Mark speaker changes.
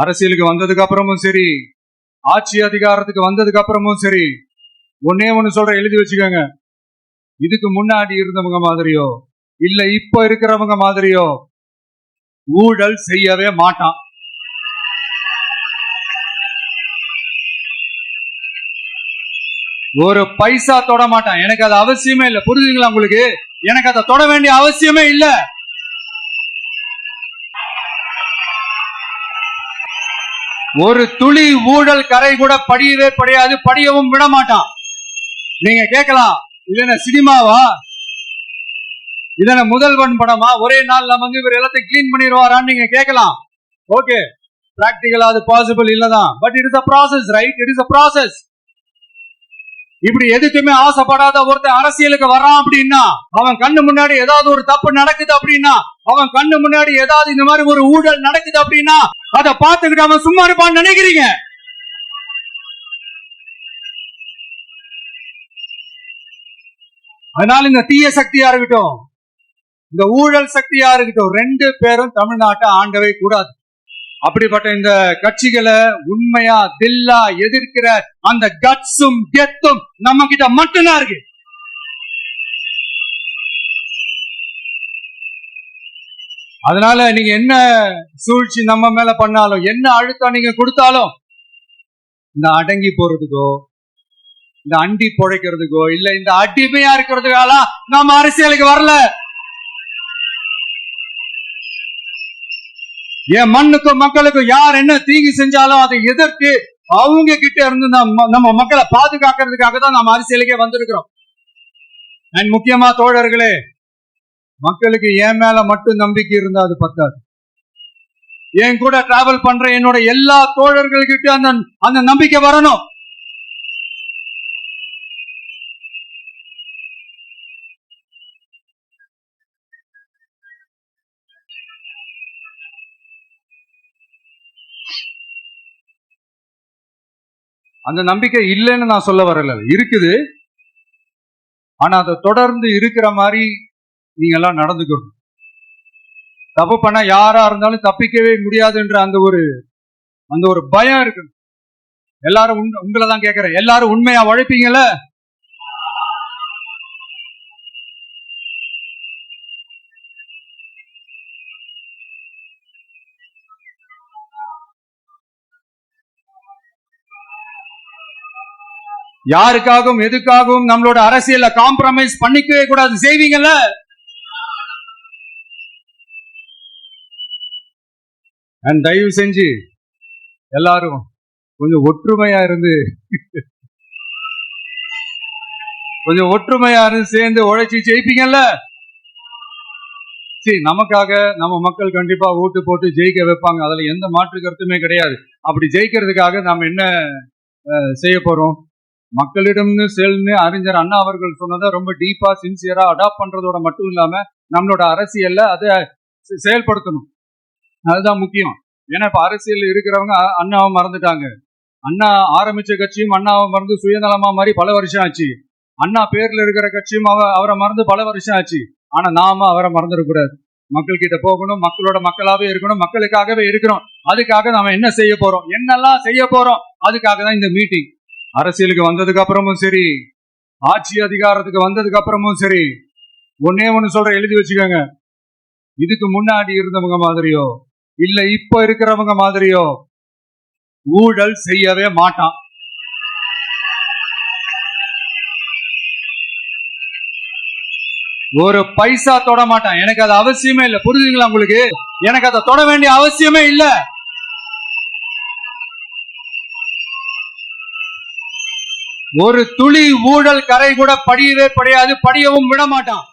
Speaker 1: அரசியலுக்கு வந்ததுக்கு அப்புறமும் சரி ஆட்சி அதிகாரத்துக்கு வந்ததுக்கு அப்புறமும் சரி ஒன்னே ஒன்னு சொல்ற எழுதி வச்சுக்கோங்க. இதுக்கு முன்னாடி இருந்தவங்க மாதிரியோ இல்ல இப்ப இருக்கிறவங்க மாதிரியோ ஊழல் செய்யவே மாட்டான். ஒரு பைசா தொட மாட்டான். எனக்கு அது அவசியமே இல்ல. புரியுதுங்களா உங்களுக்கு? எனக்கு அதை தொட வேண்டிய அவசியமே இல்ல. ஒரு துளி ஊழல் கரை கூட படியவே படியாது படியவும் விட மாட்டான் நீங்க கேட்கலாம் இது சினிமாவா? இதன முதல்வன் படமா? ஒரே நாள்ல வந்து இவர் எல்லாத்தையும் கிளீன் பண்ணிடுவாரான்னு நீங்க கேட்கலாம். ஓகே பிராக்டிகலா அது பாசிபிள் இல்லதான். But it is a process right it is a process இப்படி எதுக்குமே ஆசைப்படாத ஒருத்தன் அரசியலுக்கு வர்றான் அப்படின்னா அவன் கண்ணு முன்னாடி ஏதாவது ஒரு தப்பு நடக்குது அப்படின்னா அவன் கண்ணு முன்னாடி ஏதாவது இந்த மாதிரி ஒரு ஊழல் நடக்குது அப்படின்னா அதை பார்த்துக்கிட்டு அவன் சும்மா இருப்பான்னு நினைக்கிறீங்க? அதனால இந்த தீய சக்தியா இருக்கட்டும்? இந்த ஊழல் சக்தியா இருக்கட்டும்? ரெண்டு பேரும் தமிழ்நாட்டை ஆண்டவே கூடாது. அப்படிப்பட்ட இந்த கட்சிகளை உண்மையா தில்லா எதிர்க்கிற அந்த கட்ஸும் கெத்தும் நம்ம கிட்ட மட்டும்தான் இருக்கு. அதனால நீங்க என்ன சூழ்ச்சி நம்ம மேல பண்ணாலும் என்ன அழுத்தம் நீங்க கொடுத்தாலும் இந்த அடங்கி போறதுக்கோ இந்த அண்டி பொழைக்கிறதுக்கோ இல்ல இந்த அடிமையா இருக்கிறதுக்கால நம்ம அரசியலுக்கு வரல. என் மண்ணுக்கும் மக்களுக்கும் யார் என்ன தீங்கு செஞ்சாலும் அதை எதிர்த்து அவங்க கிட்ட இருந்து நம்ம நம்ம மக்களை பாதுகாக்கிறதுக்காக தான் நம்ம அரசியலுக்கே வந்திருக்கிறோம். அண்ட் முக்கியமா தோழர்களே மக்களுக்கு என் மேல மட்டும் நம்பிக்கை இருந்தா அது பத்தாது. என் கூட டிராவல் பண்ற என்னோட எல்லா தோழர்கள்கிட்ட அந்த அந்த நம்பிக்கை வரணும். அந்த நம்பிக்கை இல்லைன்னு நான் சொல்ல வரல. இருக்குது. ஆனா அதை தொடர்ந்து இருக்கிற மாதிரி நீங்க எல்லாம் நடந்துக்கணும். தப்பு பண்ண யாரா இருந்தாலும் தப்பிக்கவே முடியாதுன்ற அந்த ஒரு அந்த ஒரு பயம் இருக்கணும். எல்லாரும் உங்களை தான் கேட்கறேன். எல்லாரும் உண்மையா உழைப்பீங்கல்ல? யாருக்காகவும் எதுக்காகவும் நம்மளோட அரசியல காம்ப்ரமைஸ் பண்ணிக்கவே கூடாது. செய்வீங்கல்ல? அண்ட் தயவு செஞ்சு எல்லாரும் கொஞ்சம் ஒற்றுமையா இருந்து கொஞ்சம் ஒற்றுமையா இருந்து சேர்ந்து உழைச்சி ஜெயிப்பீங்கல்ல? சரி நமக்காக நம்ம மக்கள் கண்டிப்பா ஓட்டு போட்டு ஜெயிக்க வைப்பாங்க. அதுல எந்த மாற்று கருத்துமே கிடையாது. அப்படி ஜெயிக்கிறதுக்காக நாம் என்ன அஹ், செய்ய போறோம்? மக்களிடம்னு செல்னு அறிஞர் அண்ணா அவர்கள் சொன்னதை ரொம்ப டீப்பா சின்சியரா அடாப்ட் பண்றதோட மட்டும் இல்லாம நம்மளோட அரசியல்ல அதை செ- செயல்படுத்தணும். அதுதான் முக்கியம். ஏன்னா இப்ப அரசியல் இருக்கிறவங்க அண்ணாவை மறந்துட்டாங்க. அண்ணா ஆரம்பிச்ச கட்சியும் அண்ணாவை மறந்து சுயநலமா மாதிரி பல வருஷம் ஆச்சு. அண்ணா பேர்ல இருக்கிற கட்சியும் அவ அவரை மறந்து பல வருஷம் ஆச்சு. ஆனா நாம அவரை மறந்துடக்கூடாது மக்கள் கிட்ட போகணும் மக்களோட மக்களாவே இருக்கணும் மக்களுக்காகவே இருக்கிறோம். அதுக்காக நாம என்ன செய்ய போறோம்? என்னெல்லாம் செய்ய போறோம்? அதுக்காக தான் இந்த மீட்டிங் அரசியலுக்கு வந்ததுக்கு அப்புறமும் சரி ஆட்சி அதிகாரத்துக்கு வந்ததுக்கு அப்புறமும் சரி ஒன்னே ஒண்ணு சொல்ற எழுதி வச்சுக்கோங்க. இதுக்கு முன்னாடி இருந்தவங்க மாதிரியோ இல்ல இப்ப இருக்கிறவங்க மாதிரியோ. ஊழல் செய்யவே மாட்டான். ஒரு பைசா தொட மாட்டான். எனக்கு அது அவசியமே இல்ல. புரிஞ்சுங்களா உங்களுக்கு? எனக்கு அதை தொட வேண்டிய அவசியமே இல்ல. ஒரு துளி ஊழல் கரை கூட படியவே படியாது. படியவும் விட மாட்டான்.